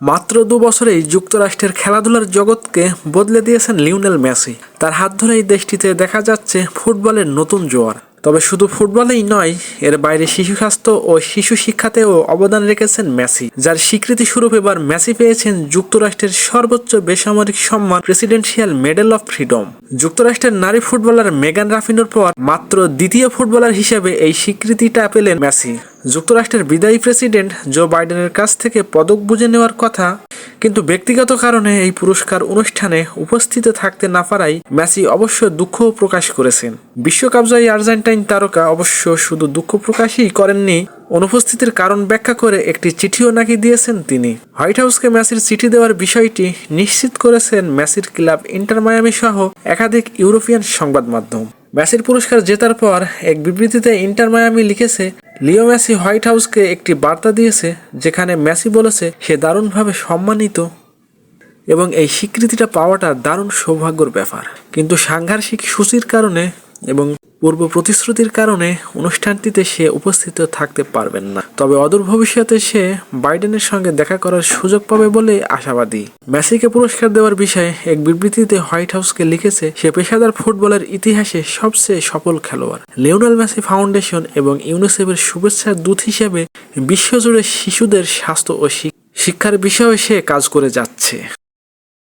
মাত্র দু বছরেই যুক্তরাষ্ট্রের খেলাধুলার জগৎকে বদলে দিয়েছেন লিওনেল মেসি। তার হাত ধরেই দেশটিতে দেখা যাচ্ছে ফুটবলের নতুন জোয়ার। তবে শুধু ফুটবলেই নয়, এর বাইরে শিশু স্বাস্থ্য ও শিশু শিক্ষাতেও অবদান রেখেছেন মেসি, যার স্বীকৃতি স্বরূপ এবার মেসি পেয়েছেন যুক্তরাষ্ট্রের সর্বোচ্চ বেসামরিক সম্মান, প্রেসিডেন্সিয়াল মেডেল অফ ফ্রিডম। যুক্তরাষ্ট্রের নারী ফুটবলার মেগান রাফিনোর পর মাত্র দ্বিতীয় ফুটবলার হিসেবে এই স্বীকৃতিটা পেলেন মেসি। যুক্তরাষ্ট্রের বিদায়ী প্রেসিডেন্ট জো বাইডেনের কাছ থেকে পদক বুঝে নেওয়ার কথা, কিন্তু ব্যক্তিগত কারণে এই পুরস্কার অনুষ্ঠানে উপস্থিত থাকতে না পারায় মেসি অবশ্য দুঃখ প্রকাশ করেছেন। বিশ্বকাপ জয়ী আর্জেন্টাইন তারকা অবশ্য শুধু দুঃখ প্রকাশই করেননি, অনুপস্থিতির কারণ ব্যাখ্যা করে একটি চিঠিও নাকি দিয়েছেন তিনি। হোয়াইট হাউসকে মেসির চিঠি দেওয়ার বিষয়টি নিশ্চিত করেছেন মেসির ক্লাব ইন্টার মায়ামি সহ একাধিক ইউরোপিয়ান সংবাদ মাধ্যম মেসির পুরস্কার জেতার পর এক বিবৃতিতে ইন্টার মায়ামি লিখেছে লিও মেসি হোয়াইট হাউসকে একটি বার্তা দিয়েছে, যেখানে মেসি বলেছে, সে দারুণভাবে সম্মানিত এবং এই স্বীকৃতিটা পাওয়াটা দারুণ সৌভাগ্যর ব্যাপার। কিন্তু সাংঘার্ষিক সূচির কারণে এবং পূর্ব প্রতিশ্রুতির কারণে অনুষ্ঠানটিতে সে উপস্থিত থাকতে পারবেন না। তবে অদূর ভবিষ্যতে সে বাইডেনের সঙ্গে দেখা করার সুযোগ পাবে বলে আশাবাদী। মেসিকে পুরস্কার দেওয়ার বিষয়ে এক বিবৃতিতে হোয়াইট হাউসকে লিখেছে, সে পেশাদার ফুটবলের ইতিহাসে সবচেয়ে সফল খেলোয়াড়। লিওনাল মেসি ফাউন্ডেশন এবং ইউনিসেফের শুভেচ্ছার দূত হিসেবে বিশ্বজুড়ে শিশুদের স্বাস্থ্য ও শিক্ষার বিষয়ে সে কাজ করে যাচ্ছে।